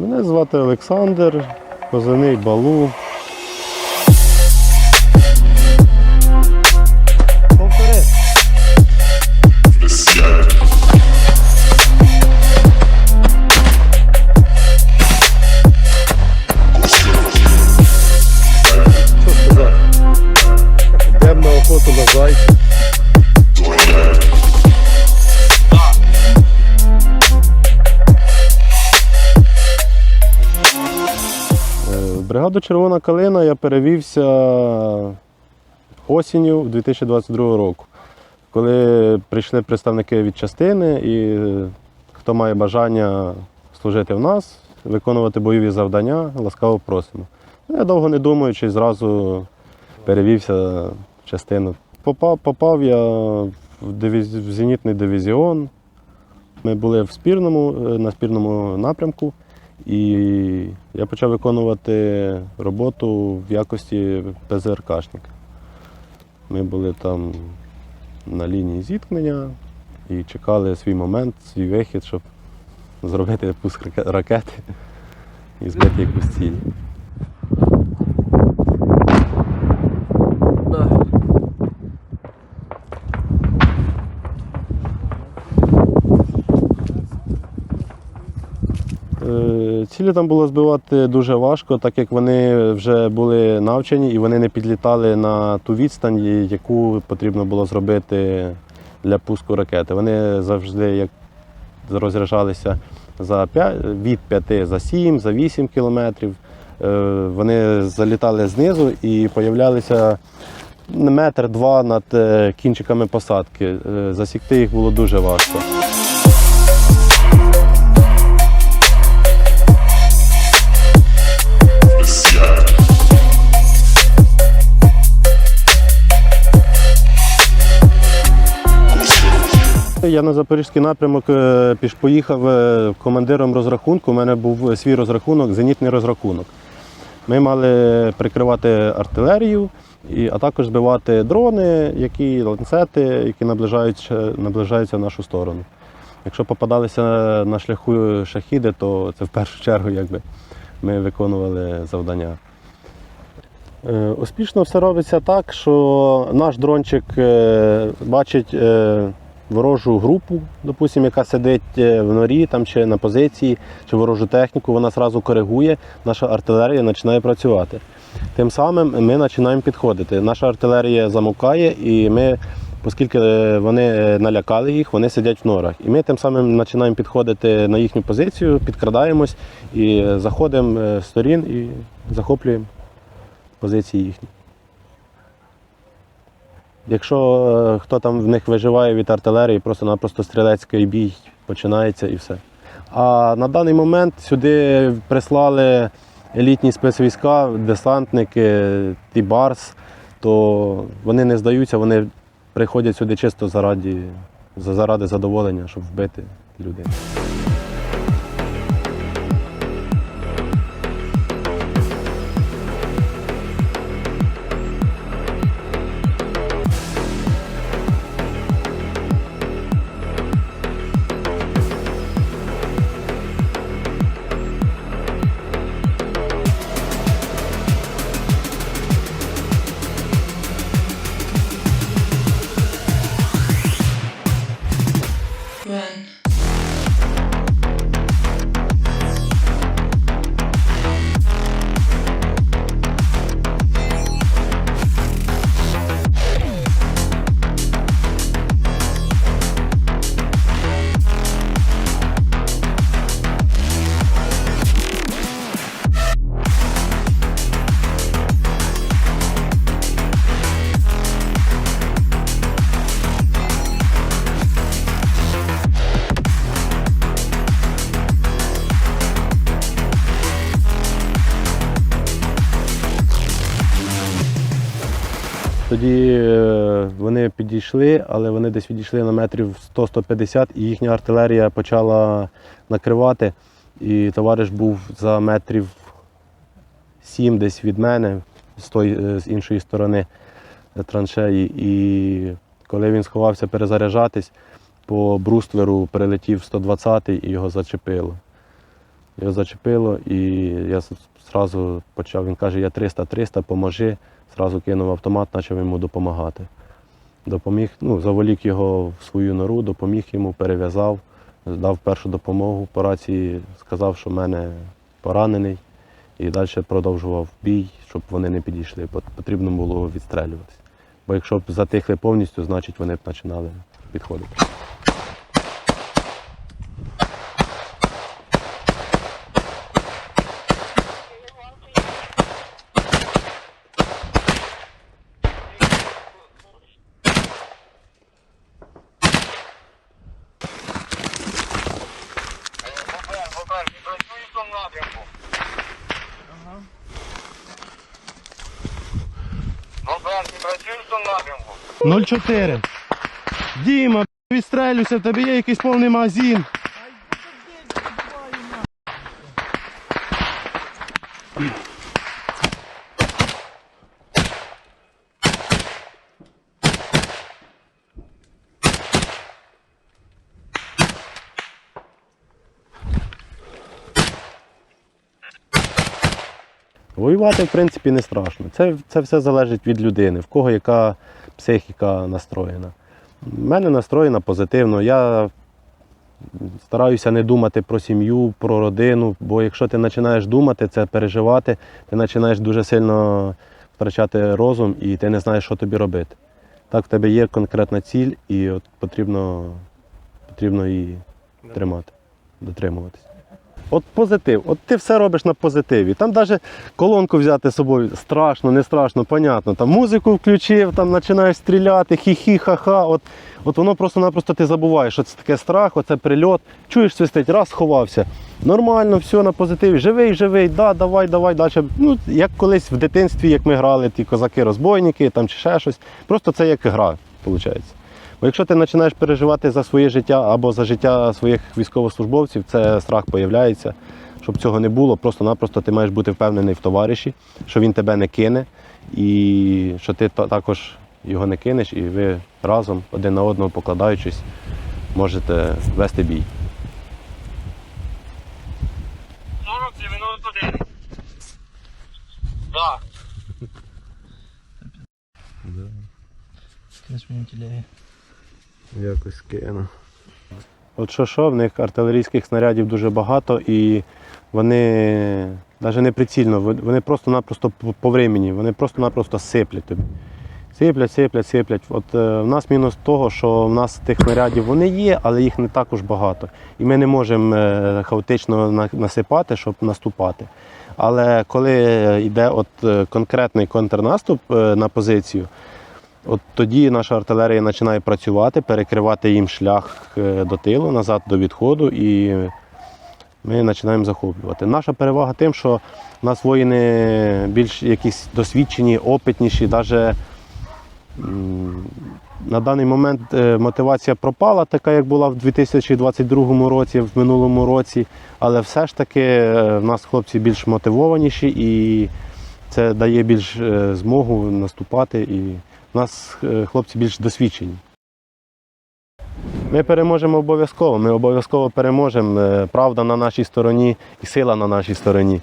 Мене звати Олександр, позивний Балу. Бригаду Червона калина я перевівся осінню 2022 року, коли прийшли представники від частини і е, хто має бажання служити в нас, виконувати бойові завдання, ласкаво просимо. Ну, Я довго не думаючи, зразу перевівся в частину. Попав, попав я в, дивіз... в зенітний дивізіон. Ми були в спірному, е, на спірному напрямку. І я почав виконувати роботу в якості ПЗРКшника. Ми були там на лінії зіткнення і чекали свій момент, свій вихід, щоб зробити пуск ракети і збити якусь ціль. Цілі там було збивати дуже важко, так як вони вже були навчені і вони не підлітали на ту відстань, яку потрібно було зробити для пуску ракети. Вони завжди як розряджалися за 5, від 5 за 7, за 8 кілометрів. Е, Вони залітали знизу і появлялися метр-два над е, кінчиками посадки. Е, Засікти їх було дуже важко. Я на запорізький напрямок е, поїхав е, командиром розрахунку. У мене був свій розрахунок, зенітний розрахунок. Ми мали прикривати артилерію, а також збивати дрони, які ланцети, які наближаються, наближаються в нашу сторону. Якщо попадалися на шляху шахіди, то це в першу чергу якби, ми виконували завдання. Е, Успішно все робиться так, що наш дрончик е, бачить е, ворожу групу, допустим, яка сидить е, в норі там, чи на позиції, чи ворожу техніку, вона одразу коригує, наша артилерія починає працювати. Тим самим ми починаємо підходити. Наша артилерія замовкає, і ми, оскільки е, вони е, налякали їх, вони сидять в норах. І ми тим самим починаємо підходити на їхню позицію, підкрадаємось і заходимо з сторін і захоплюємо позиції їхні. Якщо е, хто там в них виживає від артилерії, просто-напросто стрілецький бій починається і все. А на даний момент сюди прислали елітні спецвійська, десантники, ті барс, то вони не здаються, вони приходять сюди чисто заради, заради задоволення, щоб вбити людей. spüren. Тоді е, вони підійшли, але вони десь відійшли на метрів 100-150, і їхня артилерія почала накривати. І товариш був за метрів 7 десь від мене, з, той, е, з іншої сторони е, траншеї. І коли він сховався перезаряджатись, по брустверу прилетів 120-й і його зачепило. Його зачепило, і я одразу почав. Він каже, я 300-300, поможи. Зразу кинув автомат, почав йому допомагати. Допоміг, ну, заволік його в свою нору, допоміг йому, перев'язав, дав першу допомогу по рації, сказав, що в мене поранений, і далі продовжував бій, щоб вони не підійшли. Пот- Потрібно було відстрелюватися. Бо якщо б затихли повністю, значить вони б починали підходити. Бобер, Бобер, не працюй в тому напрямку. Бобер, не працюй в тому напрямку. 04. Діма, відстрелюйся, в тебе є якийсь повний магазин. Воювати, в принципі, не страшно. Це, це все залежить від людини, в кого яка психіка настроєна. У мене настроєна позитивно. Я стараюся не думати про сім'ю, про родину, бо якщо ти починаєш думати, це переживати, ти починаєш дуже сильно втрачати розум і ти не знаєш, що тобі робити. Так, в тебе є конкретна ціль, і от потрібно, потрібно її тримати, дотримуватись. От позитив, от ти все робиш на позитиві. Там навіть колонку взяти з собою страшно, не страшно, понятно. Там музику включив, там починаєш стріляти, хі-хі, ха-ха. От, от воно просто-напросто ти забуваєш, що це таке страх, оце прильот. Чуєш свистить, раз сховався. Нормально, все на позитиві. Живий, живий, да, давай, давай далі. Ну, як колись в дитинстві, як ми грали, ті козаки-розбойники там, чи ще щось. Просто це як гра, виходить. Бо якщо ти починаєш переживати за своє життя або за життя своїх військовослужбовців, це страх появляється. Щоб цього не було, просто-напросто ти маєш бути впевнений в товариші, що він тебе не кине, і що ти також його не кинеш, і ви разом, один на одного покладаючись, можете вести бій. 47 минут один. Так. Скинеш мені тілеги. Якось кину. От що що, в них артилерійських снарядів дуже багато і вони навіть не прицільно, вони- просто-напросто по- времені, вони просто-напросто сиплять тобі. Сиплять, сиплять, сиплять. От е, в нас мінус того, що в нас тих снарядів вони є, але їх не також багато. І ми не можемо е, хаотично на- насипати, щоб наступати. Але коли йде от е, конкретний контрнаступ е, на позицію, От тоді наша артилерія починає працювати, перекривати їм шлях е, до тилу, назад до відходу, і ми починаємо захоплювати. Наша перевага тим, що в нас воїни більш якісь досвідчені, опитніші, навіть на даний момент е, мотивація пропала, така як була в 2022 році, в минулому році, але все ж таки е, в нас хлопці більш мотивованіші і це дає більш змогу наступати. І в нас е, хлопці більш досвідчені. Ми переможемо обов'язково. Ми обов'язково переможемо. Е, Правда на нашій стороні і сила на нашій стороні.